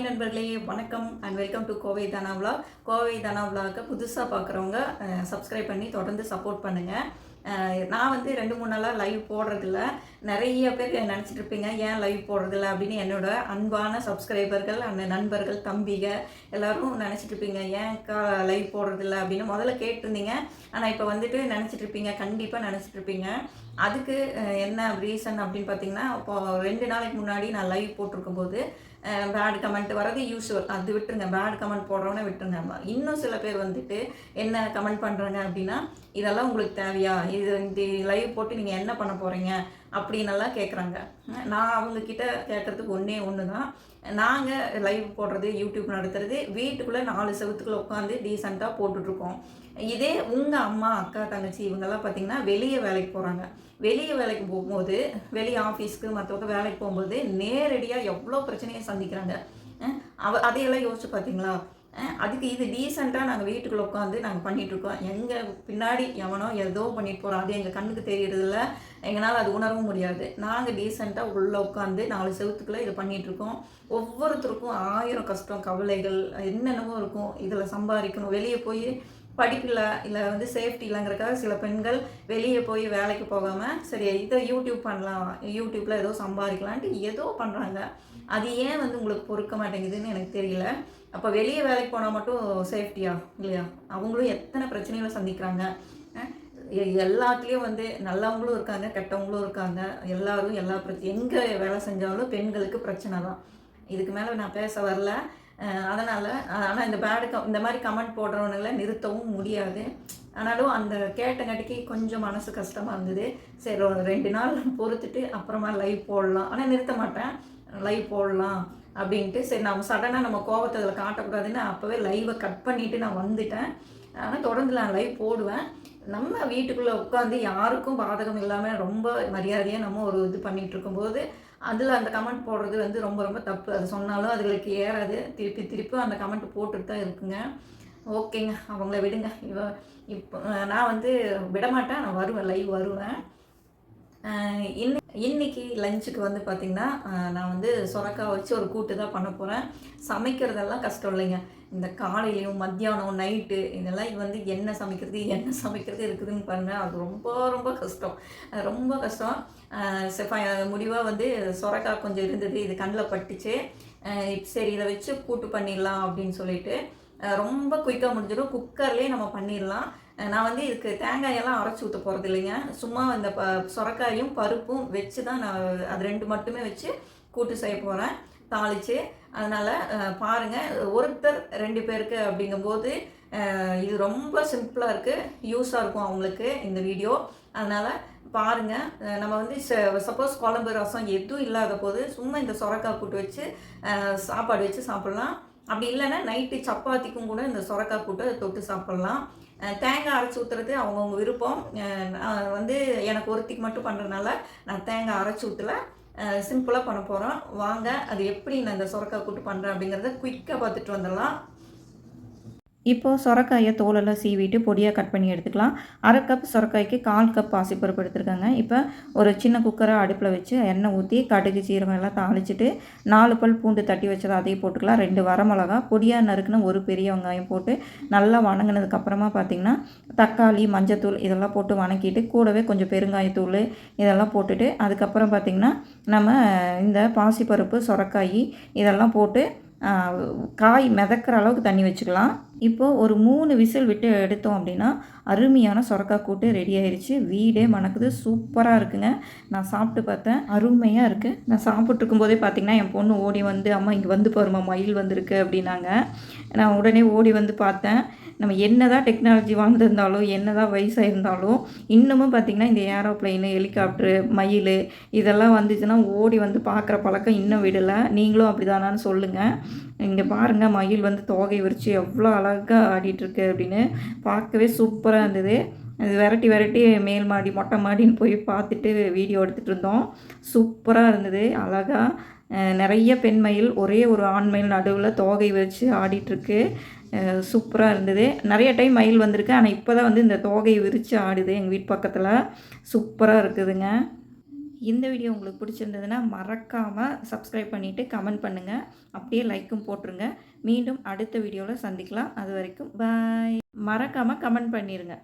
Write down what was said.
Hi நண்பர்களே வணக்கம் and welcome to Kovai Dhana vlog. Kovai Dhana vlog புதுசாக பார்க்குறவங்க சப்ஸ்கிரைப் பண்ணி தொடர்ந்து சப்போர்ட் பண்ணுங்கள் நான் வந்து ரெண்டு மூணு நாளாக லைவ் போடுறதில்ல. நிறைய பேர் நினச்சிட்டு இருப்பீங்க ஏன் லைவ் போடுறதில்ல? அப்படின்னு என்னோட அன்பான சப்ஸ்கிரைபர்கள் அந்த நண்பர்கள் தம்பிக எல்லோரும் நினச்சிட்டு இருப்பீங்க ஏன்க்கா லைவ் போடுறதில்ல? அப்படின்னு முதல்ல கேட்டிருந்தீங்க. ஆனால் இப்போ வந்துட்டு நினச்சிட்டு இருப்பீங்க கண்டிப்பாக நினச்சிட்டு இருப்பீங்க. அதுக்கு என்ன ரீசன் அப்படின்னு பார்த்தீங்கன்னா இப்போ ரெண்டு நாளைக்கு முன்னாடி நான் லைவ் போட்டிருக்கும் போது பேடு கமெண்ட் வரது யூஸ்வல் அது விட்டுருங்க. பேட் கமெண்ட் போடுறவனே விட்டுருங்க. இன்னும் சில பேர் வந்துட்டு என்ன கமெண்ட் பண்ணுறாங்க அப்படின்னா இதெல்லாம் உங்களுக்கு தேவையா? இது இந்த லைவ் போட்டு நீங்கள் என்ன பண்ண போகிறீங்க அப்படின்னெல்லாம் கேட்குறாங்க நான் அவங்கக்கிட்ட கேட்குறதுக்கு ஒன்றே ஒன்று தான் நாங்கள் லைவ் போடுறது யூடியூப் நடத்துறது வீட்டுக்குள்ளே நாலு செவத்துக்குள்ளே உட்காந்து டீசெண்டாக போட்டுட்ருக்கோம். இதே உங்கள் அம்மா அக்கா தங்கச்சி இவங்கெல்லாம் பார்த்தீங்கன்னா வெளியே வேலைக்கு போகிறாங்க வெளியே வேலைக்கு போகும்போது வெளியே ஆஃபீஸ்க்கு மற்றவங்க வேலைக்கு போகும்போது நேரடியாக எவ்வளோ பிரச்சனையை சந்திக்கிறாங்க? அவ அதையெல்லாம் யோசிச்சு பார்த்தீங்களா அதுக்கு இது டீசெண்டாக நாங்கள் வீட்டுக்குள்ளே உட்காந்து நாங்கள் பண்ணிகிட்ருக்கோம் எங்கள் பின்னாடி எவனோ ஏதோ பண்ணிட்டு போகிறோம் அது எங்கள் கண்ணுக்கு தெரியறதில்ல. எங்களால் அது உணரவும் முடியாது. நாங்கள் டீசெண்டாக உள்ளே உட்காந்து நாலு செவத்துக்குள்ளே இதை பண்ணிகிட்ருக்கோம் ஒவ்வொருத்தருக்கும் ஆயிரம் கஷ்டம் கவலைகள் என்னென்னமோ இருக்கும். இதில் சம்பாதிக்கணும். வெளியே போய் படிப்பில் இல்லை வந்து சேஃப்டி இல்லைங்கிறக்காக சில பெண்கள் வெளியே போய் வேலைக்கு போகாமல் சரி இதை யூடியூப் பண்ணலாம் யூடியூப்பில் ஏதோ சம்பாதிக்கலான்ட்டு ஏதோ பண்ணுறாங்க அது ஏன் வந்து உங்களுக்கு பொறுக்க மாட்டேங்குதுன்னு எனக்கு தெரியல. அப்போ வெளியே வேலைக்கு போனால் மட்டும் சேஃப்டியா இல்லையா? அவங்களும் எத்தனை பிரச்சனைகளை சந்திக்கிறாங்க? எ- எல்லாத்துலேயும் வந்து நல்லவங்களும் இருக்காங்க கெட்டவங்களும் இருக்காங்க. எல்லாரும் எல்லா பிரச்சனை எங்கே வேலை செஞ்சாலும் பெண்களுக்கு பிரச்சனை தான். இதுக்கு மேலே நான் பேச வரல. அதனால் ஆனால் இந்த பேடு க இந்த மாதிரி கமெண்ட் போடுறவனுங்களை நிறுத்தவும் முடியாது. ஆனாலும் அந்த கேட்டங்காட்டிக்கு கொஞ்சம் மனசு கஷ்டமாக இருந்தது. சரி ஒரு ரெண்டு நாள் பொறுத்துட்டு அப்புறமா லைவ் போடலாம். ஆனால் நிறுத்த மாட்டேன். லைவ் போடலாம் அப்படின்ட்டு சரி நம்ம சடனாக நம்ம கோவத்தை அதில் காட்டக்கூடாதுன்னு அப்போவே லைவை கட் பண்ணிவிட்டு நான் வந்துட்டேன். ஆனால் தொடர்ந்து நான் லைவ் போடுவேன். நம்ம வீட்டுக்குள்ளே உட்காந்து யாருக்கும் பாதகம் இல்லாமல் ரொம்ப மரியாதையாக நம்ம ஒரு இது பண்ணிகிட்டு இருக்கும்போது அதில் அந்த கமெண்ட் போடுறது வந்து ரொம்ப ரொம்ப தப்பு. அது சொன்னாலும் அதுகளுக்கு ஏறாது. திருப்பி திருப்பி அந்த கமெண்ட் போட்டுட்டு தான் இருக்குங்க. ஓகேங்க அவங்கள விடுங்க. இவ இப்போ நான் வந்து விடமாட்டேன். நான் வருவேன் லைவ் வருவேன். இன்னி இன்னைக்கு லஞ்சுக்கு வந்து பார்த்திங்கன்னா நான் வந்து சொரக்காய் வச்சு ஒரு கூட்டு தான் பண்ண போகிறேன் சமைக்கிறதெல்லாம் கஷ்டம் இல்லைங்க. இந்த காலையிலையும் மத்தியானம் நைட்டு இதெல்லாம் வந்து என்ன சமைக்கிறது என்ன சமைக்கிறது இருக்குதுன்னு பாருங்க. அது ரொம்ப ரொம்ப கஷ்டம். ரொம்ப கஷ்டம். முடிவாக வந்து சொரக்காய் கொஞ்சம் இருந்தது. இது கண்ணில் பட்டுச்சு. சரி இதை வச்சு கூட்டு பண்ணிடலாம் அப்படின்னு சொல்லிட்டு ரொம்ப குயிக்காக முடிஞ்சிடும். குக்கர்லேயே நம்ம பண்ணிடலாம். நான் வந்து இதுக்கு தேங்காயெல்லாம் அரைச்சி ஊற்ற போகிறது இல்லைங்க. சும்மா இந்த ப சொரக்காயும் பருப்பும் வச்சு தான் நான் அது ரெண்டு மட்டுமே வச்சு கூட்டு செய்ய போகிறேன் தாளித்து அதனால் பாருங்கள் ஒருத்தர் ரெண்டு பேருக்கு அப்படிங்கும்போது இது ரொம்ப சிம்பிளாக இருக்குது யூஸாக இருக்கும் அவங்களுக்கு இந்த வீடியோ. அதனால் பாருங்கள் நம்ம வந்து சப்போஸ் குழம்பு ரசம் எதுவும் இல்லாத போது சும்மா இந்த சொரக்காய் கூட்டு வச்சு சாப்பாடு வச்சு சாப்பிட்லாம். அப்படி இல்லைன்னா நைட்டு சப்பாத்திக்கும் கூட இந்த சொரக்காய் கூட்டை தொட்டு சாப்பிட்லாம். தேங்காய் அரைச்சி ஊற்றுறது அவங்கவுங்க விருப்பம். வந்து எனக்கு ஒருத்திக்கு மட்டும் பண்ணுறதுனால நான் தேங்காய் அரைச்சி ஊற்றல சிம்பிளாக பண்ண போகிறோம் வாங்க அது எப்படி நான் இந்த சொரக்காய் கூட்டு பண்ணுறேன் அப்படிங்கிறத குயிக்காக பார்த்துட்டு வந்துடலாம். இப்போது சொரக்காயை தோலெல்லாம் சீவிட்டு பொடியாக கட் பண்ணி எடுத்துக்கலாம். அரை கப் சொரக்காய்க்கு கால் கப் பாசிப்பருப்பு எடுத்துருக்காங்க. இப்போ ஒரு சின்ன குக்கரை அடுப்பில் வச்சு எண்ணெய் ஊற்றி கடுகு சீரகம் எல்லாம் தாளிச்சிட்டு நாலு பல் பூண்டு தட்டி வச்சதை அதையும் போட்டுக்கலாம். ரெண்டு வரமிளகா பொடியாக நறுக்குன ஒரு பெரிய வெங்காயம் போட்டு நல்லா வணங்கினதுக்கப்புறமா பார்த்திங்கன்னா தக்காளி மஞ்சத்தூள் இதெல்லாம் போட்டு வணக்கிட்டு கூடவே கொஞ்சம் பெருங்காயத்தூள் இதெல்லாம் போட்டுட்டு அதுக்கப்புறம் பார்த்திங்கன்னா நம்ம இந்த பாசிப்பருப்பு சொரக்காய் இதெல்லாம் போட்டு காய் மிதக்கிற அளவுக்கு தண்ணி வச்சுக்கலாம். இப்போது ஒரு மூணு விசில் விட்டு எடுத்தோம் அப்படின்னா அருமையான சுரக்காய் கூட்டு ரெடி ஆயிடுச்சு வீடே மணக்குது. சூப்பராக இருக்குங்க. நான் சாப்பிட்டு பார்த்தேன். அருமையாக இருக்குது நான் சாப்பிட்டு இருக்கும்போதே பார்த்தீங்கன்னா என் பொண்ணு ஓடி வந்து அம்மா இங்கே வந்து பாருமா மயில் வந்திருக்கு அப்படின்னாங்க. நான் உடனே ஓடி வந்து பார்த்தேன். நம்ம என்ன தான் டெக்னாலஜி வாழ்ந்திருந்தாலும் என்ன தான் வயசாயிருந்தாலும் இன்னமும் பார்த்திங்கன்னா இந்த ஏரோப்ளைனு ஹெலிகாப்டரு மயில் இதெல்லாம் வந்துச்சுன்னா ஓடி வந்து பார்க்குற பழக்கம் இன்னும் விடலை. நீங்களும் அப்படி தானான்னு சொல்லுங்கள் இங்கே பாருங்கள் மயில் வந்து தோகை விரித்து எவ்வளோ அழகாக ஆடிட்டுருக்கு அப்படின்னு பார்க்கவே சூப்பராக இருந்தது. அது வெரைட்டி வெரைட்டி மேல் மாடி மொட்டை மாடின்னு போய் பார்த்துட்டு வீடியோ எடுத்துகிட்டு இருந்தோம். சூப்பராக இருந்தது அழகாக நிறைய பெண் மயில் ஒரே ஒரு ஆண் மயில் நடுவில் தோகை வச்சு ஆடிட்டுருக்கு. சூப்பராக இருந்தது. நிறைய டைம் மயில் வந்திருக்கு. ஆனால் இப்போ தான் வந்து இந்த தோகையை விரித்து ஆடுது எங்கள் வீட்டு பக்கத்தில். சூப்பராக இருக்குதுங்க. இந்த வீடியோ உங்களுக்கு பிடிச்சிருந்ததுன்னா மறக்காமல் சப்ஸ்கிரைப் பண்ணிவிட்டு கமெண்ட் பண்ணுங்கள் அப்படியே லைக்கும் போட்டுருங்க. மீண்டும் அடுத்த வீடியோவில் சந்திக்கலாம். அது வரைக்கும் பாய் மறக்காமல் கமெண்ட் பண்ணிடுங்க